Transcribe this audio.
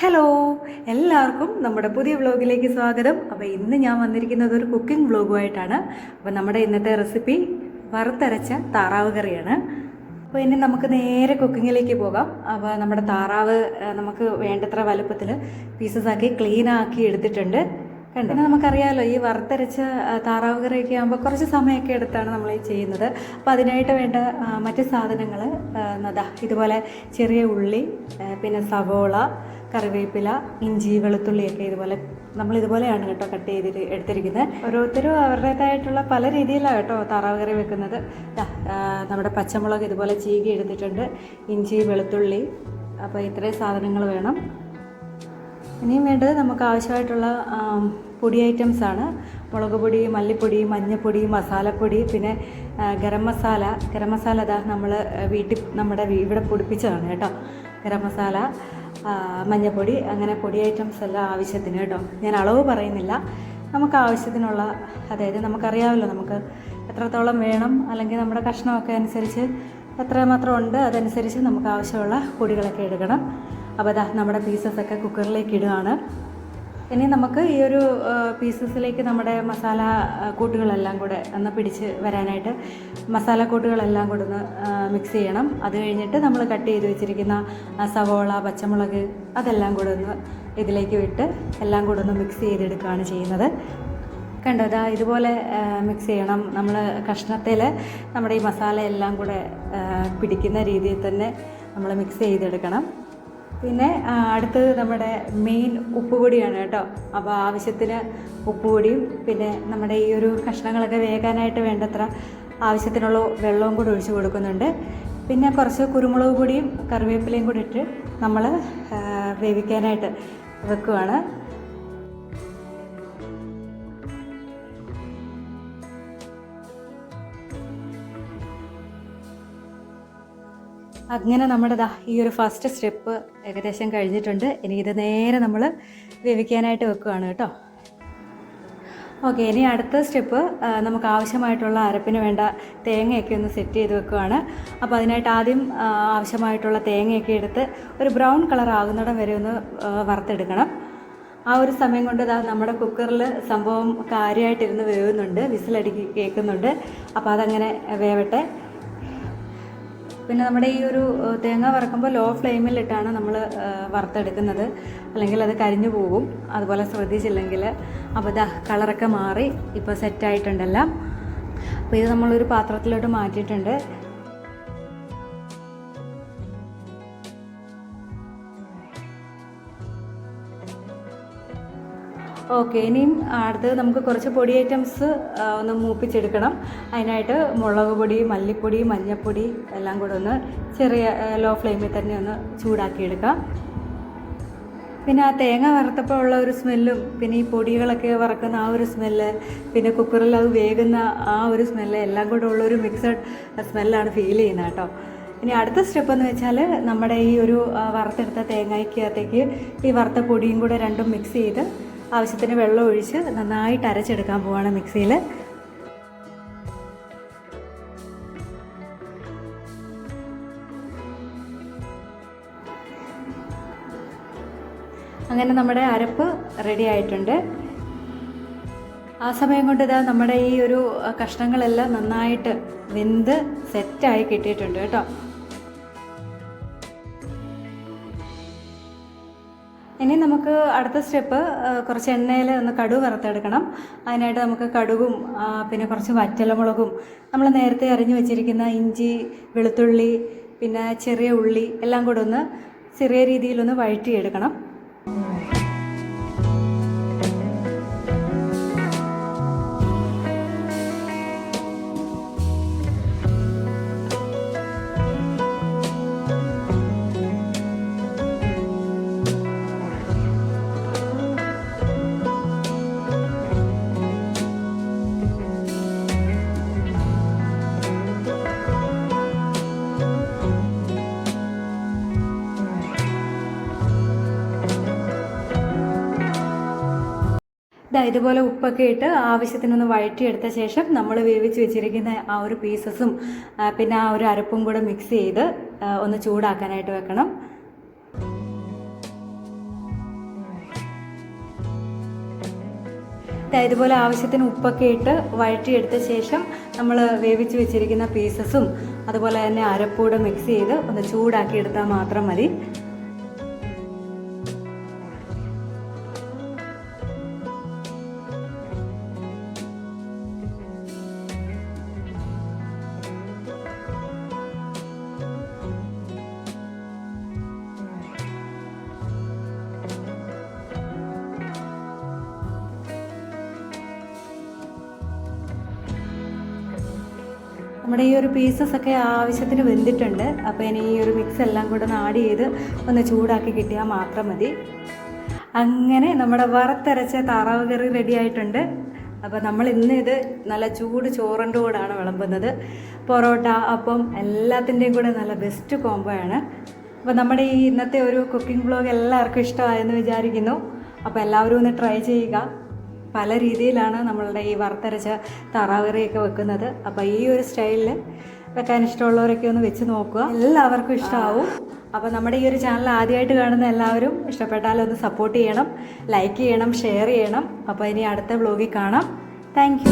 Hello എല്ലാവർക്കും നമ്മുടെ പുതിയ വ്ലോഗിലേക്ക് സ്വാഗതം. അപ്പോൾ ഇന്ന് ഞാൻ വന്നിരിക്കുന്നത് ഒരു കുക്കിംഗ് വ്ലോഗുമായിട്ടാണ്. അപ്പോൾ നമ്മുടെ ഇന്നത്തെ റെസിപ്പി വറുത്തരച്ച താറാവ് കറിയാണ്. അപ്പോൾ ഇനി നമുക്ക് നേരെ കുക്കിങ്ങിലേക്ക് പോകാം. അപ്പോൾ നമ്മുടെ താറാവ് നമുക്ക് വേണ്ടത്ര വലുപ്പത്തിൽ പീസസ് ആക്കി ക്ലീൻ ആക്കി എടുത്തിട്ടുണ്ട്. കണ്ടു? പിന്നെ നമുക്കറിയാമല്ലോ ഈ വറുത്തരച്ച താറാവ് കറിയൊക്കെ ആകുമ്പോൾ കുറച്ച് സമയമൊക്കെ എടുത്താണ് നമ്മൾ ഈ ചെയ്യുന്നത്. അപ്പോൾ അതിനായിട്ട് വേണ്ട മറ്റ് സാധനങ്ങൾ അതാ ഇതുപോലെ ചെറിയ ഉള്ളി പിന്നെ സവോള കറിവേപ്പില ഇഞ്ചി വെളുത്തുള്ളിയൊക്കെ ഇതുപോലെ നമ്മൾ ഇതുപോലെയാണ് കേട്ടോ കട്ട് ചെയ്തിട്ട് എടുത്തിരിക്കുന്നത്. ഓരോരുത്തരും അവരുടേതായിട്ടുള്ള പല രീതിയിലാണ് കേട്ടോ താറാവ് കറി വെക്കുന്നത് നമ്മുടെ പച്ചമുളക് ഇതുപോലെ ചീകി എടുത്തിട്ടുണ്ട്. ഇഞ്ചി വെളുത്തുള്ളി. അപ്പോൾ ഇത്രയും സാധനങ്ങൾ വേണം. ഇനിയും വേണ്ടത് നമുക്ക് ആവശ്യമായിട്ടുള്ള പൊടി ഐറ്റംസ് ആണ്. മുളക് പൊടി മല്ലിപ്പൊടി മഞ്ഞൾപ്പൊടി മസാലപ്പൊടി പിന്നെ ഗരം മസാല. ഗരം മസാല അതാ നമ്മൾ വീട്ടിൽ നമ്മുടെ ഇവിടെ പൊടിപ്പിച്ചതാണ് കേട്ടോ. ഗരം മസാല മഞ്ഞൾപ്പൊടി അങ്ങനെ പൊടി ഐറ്റംസ് എല്ലാം ആവശ്യത്തിന് കേട്ടോ. ഞാൻ അളവ് പറയുന്നില്ല. നമുക്ക് ആവശ്യത്തിനുള്ള അതായത് നമുക്കറിയാമല്ലോ നമുക്ക് എത്രത്തോളം വേണം അല്ലെങ്കിൽ നമ്മുടെ കഷ്ണമൊക്കെ അനുസരിച്ച് എത്രമാത്രം ഉണ്ട് അതനുസരിച്ച് നമുക്ക് ആവശ്യമുള്ള പൊടികളൊക്കെ എടുക്കണം. അപ്പോൾ അതാ നമ്മുടെ പീസസ് ഒക്കെ കുക്കറിലേക്ക് ഇടുകയാണ് ഇനി നമുക്ക് ഈ ഒരു പീസസിലേക്ക് നമ്മുടെ മസാല കൂട്ടുകളെല്ലാം കൂടെ ഒന്ന് പിടിച്ച് വരാനായിട്ട് മസാല കൂട്ടുകളെല്ലാം കൂടെ ഒന്ന് മിക്സ് ചെയ്യണം. അത് കഴിഞ്ഞിട്ട് നമ്മൾ കട്ട് ചെയ്ത് വെച്ചിരിക്കുന്ന സവോള പച്ചമുളക് അതെല്ലാം കൂടെ ഒന്ന് ഇതിലേക്ക് വിട്ട് എല്ലാം കൂടെ ഒന്ന് മിക്സ് ചെയ്തെടുക്കുകയാണ് ചെയ്യുന്നത്. കണ്ടോ ഇതാ ഇതുപോലെ മിക്സ് ചെയ്യണം. നമ്മൾ കഷ്ണത്തിൽ നമ്മുടെ ഈ മസാല എല്ലാം കൂടെ പിടിക്കുന്ന രീതിയിൽ തന്നെ നമ്മൾ മിക്സ് ചെയ്തെടുക്കണം. പിന്നെ അടുത്തത് നമ്മുടെ മെയിൻ ഉപ്പുപൊടിയാണ് കേട്ടോ. അപ്പോൾ ആവശ്യത്തിന് ഉപ്പുപൊടിയും പിന്നെ നമ്മുടെ ഈ ഒരു കഷ്ണങ്ങളൊക്കെ വേകാനായിട്ട് വേണ്ടത്ര ആവശ്യത്തിനുള്ള വെള്ളവും കൂടി ഒഴിച്ചു കൊടുക്കുന്നുണ്ട്. പിന്നെ കുറച്ച് കുരുമുളക് പൊടിയും കറിവേപ്പിലയും കൂടി ഇട്ട് നമ്മൾ വേവിക്കാനായിട്ട് വെക്കുവാണ്. അങ്ങനെ നമ്മുടെ ദാ ഈ ഒരു ഫസ്റ്റ് സ്റ്റെപ്പ് ഏകദേശം കഴിഞ്ഞിട്ടുണ്ട്. ഇനി ഇത് നേരെ നമ്മൾ വേവിക്കാനായിട്ട് വെക്കുകയാണ് കേട്ടോ. ഓക്കെ ഇനി അടുത്ത സ്റ്റെപ്പ് നമുക്ക് ആവശ്യമായിട്ടുള്ള അരപ്പിന് വേണ്ട തേങ്ങയൊക്കെ ഒന്ന് സെറ്റ് ചെയ്ത് വെക്കുകയാണ്. അപ്പോൾ അതിനായിട്ട് ആദ്യം ആവശ്യമായിട്ടുള്ള തേങ്ങയൊക്കെ എടുത്ത് ഒരു ബ്രൗൺ കളർ ആകുന്നിടം വരെ ഒന്ന് വറുത്തെടുക്കണം. ആ ഒരു സമയം കൊണ്ട് ദാ നമ്മുടെ കുക്കറിൽ സംഭവം കാര്യമായിട്ടിരുന്ന് വേവുന്നുണ്ട് വിസിലടിക്ക് കേൾക്കുന്നുണ്ട്. അപ്പോൾ അതങ്ങനെ വേവട്ടെ. പിന്നെ നമ്മുടെ ഈ ഒരു തേങ്ങ വറക്കുമ്പോൾ ലോ ഫ്ലെയിമിലിട്ടാണ് നമ്മൾ വറുത്തെടുക്കുന്നത്. അല്ലെങ്കിൽ അത് കരിഞ്ഞു പോകും. അതുപോലെ ശ്രദ്ധിച്ചില്ലെങ്കിൽ അപ്പോൾ ഇതാ കളറൊക്കെ മാറി ഇപ്പോൾ സെറ്റായിട്ടുണ്ടെല്ലാം അപ്പോൾ ഇത് നമ്മളൊരു പാത്രത്തിലോട്ട് മാറ്റിയിട്ടുണ്ട്. ഓക്കെ ഇനിയും അടുത്തത് നമുക്ക് കുറച്ച് പൊടി ഐറ്റംസ് ഒന്ന് മൂപ്പിച്ചെടുക്കണം. അതിനായിട്ട് മുളക് പൊടി മല്ലിപ്പൊടി മഞ്ഞൾപ്പൊടി എല്ലാം കൂടെ ഒന്ന് ചെറിയ ലോ ഫ്ലെയിമിൽ തന്നെ ഒന്ന് ചൂടാക്കിയെടുക്കാം. പിന്നെ ആ തേങ്ങ വറുത്തപ്പോൾ ഉള്ള ഒരു സ്മെല്ലും പിന്നെ ഈ പൊടികളൊക്കെ വറക്കുന്ന ആ ഒരു സ്മെല്ല് പിന്നെ കുക്കറിൽ അത് വേകുന്ന ആ ഒരു സ്മെല്ല് എല്ലാം കൂടെ ഉള്ളൊരു മിക്സഡ് സ്മെല്ലാണ് ഫീൽ ചെയ്യുന്നത് കേട്ടോ. ഇനി അടുത്ത സ്റ്റെപ്പ് എന്ന് വെച്ചാൽ നമ്മുടെ ഈ ഒരു വറുത്തെടുത്ത തേങ്ങയ്ക്കകത്തേക്ക് ഈ വറുത്ത പൊടിയും കൂടെ രണ്ടും മിക്സ് ചെയ്ത് ആവശ്യത്തിന് വെള്ളം ഒഴിച്ച് നന്നായിട്ട് അരച്ചെടുക്കാൻ പോവാണ് മിക്സിയിൽ. അങ്ങനെ നമ്മുടെ അരപ്പ് റെഡി ആയിട്ടുണ്ട്. ആ സമയം കൊണ്ട് ഇതാ നമ്മുടെ ഈ ഒരു കഷ്ണങ്ങളെല്ലാം നന്നായിട്ട് വെന്ത് സെറ്റായി കിട്ടിയിട്ടുണ്ട് കേട്ടോ. ഇനി നമുക്ക് അടുത്ത സ്റ്റെപ്പ് കുറച്ച് എണ്ണയിൽ ഒന്ന് കടുക് വറുത്തെടുക്കണം. അതിനായിട്ട് നമുക്ക് കടുകും പിന്നെ കുറച്ച് വറ്റലമുളകും നമ്മൾ നേരത്തെ അരിഞ്ഞു വെച്ചിരിക്കുന്ന ഇഞ്ചി വെളുത്തുള്ളി പിന്നെ ചെറിയ ഉള്ളി എല്ലാം കൂടെ ഒന്ന് ചെറിയ രീതിയിലൊന്ന് വഴറ്റിയെടുക്കണം. ഇതുപോലെ ഉപ്പൊക്കെ ഇട്ട് ആവശ്യത്തിനൊന്ന് വഴറ്റിയെടുത്ത ശേഷം നമ്മൾ വേവിച്ച് വെച്ചിരിക്കുന്ന ആ ഒരു പീസസും പിന്നെ ആ ഒരു അരപ്പും കൂടെ മിക്സ് ചെയ്ത് ഒന്ന് ചൂടാക്കാനായിട്ട് വെക്കണം. ഇതുപോലെ ആവശ്യത്തിന് ഉപ്പൊക്കെ ഇട്ട് വഴറ്റിയെടുത്ത ശേഷം നമ്മൾ വേവിച്ച് വെച്ചിരിക്കുന്ന പീസസും അതുപോലെ തന്നെ അരപ്പൂടെ മിക്സ് ചെയ്ത് ഒന്ന് ചൂടാക്കിയെടുത്താൽ മാത്രം മതി. നമ്മുടെ ഈ ഒരു പീസസ് ഒക്കെ ആവശ്യത്തിന് വെന്തിട്ടുണ്ട്. അപ്പോൾ ഇനി ഈ ഒരു മിക്സ് എല്ലാം കൂടെ ഒന്ന് ആഡ് ചെയ്ത് ഒന്ന് ചൂടാക്കി കിട്ടിയാൽ മാത്രം മതി. അങ്ങനെ നമ്മുടെ വറുത്തരച്ച താറാവ് കറി റെഡി ആയിട്ടുണ്ട്. അപ്പോൾ നമ്മൾ ഇന്ന് ഇത് നല്ല ചൂട് ചോറിന്റെ കൂടാണ് വിളമ്പുന്നത്. പൊറോട്ട അപ്പം എല്ലാത്തിന്റെയും കൂടെ നല്ല ബെസ്റ്റ് കോംബോ ആണ്. അപ്പോൾ നമ്മുടെ ഈ ഇന്നത്തെ ഒരു കുക്കിംഗ് ബ്ലോഗ് എല്ലാവർക്കും ഇഷ്ടമായെന്ന് വിചാരിക്കുന്നു. അപ്പോൾ എല്ലാവരും ഒന്ന് ട്രൈ ചെയ്യുക. പല രീതിയിലാണ് നമ്മളുടെ ഈ വറുത്തരച്ച താറാവറിയൊക്കെ വെക്കുന്നത്. അപ്പോൾ ഈ ഒരു സ്റ്റൈലിൽ വെക്കാൻ ഇഷ്ടമുള്ളവരൊക്കെ ഒന്ന് വെച്ച് നോക്കുക. എല്ലാവർക്കും ഇഷ്ടമാവും അപ്പോൾ നമ്മുടെ ഈ ഒരു ചാനൽ ആദ്യമായിട്ട് കാണുന്ന എല്ലാവരും ഇഷ്ടപ്പെട്ടാൽ ഒന്ന് സപ്പോർട്ട് ചെയ്യണം ലൈക്ക് ചെയ്യണം ഷെയർ ചെയ്യണം. അപ്പോൾ ഇനി അടുത്ത വ്ലോഗിൽ കാണാം. താങ്ക്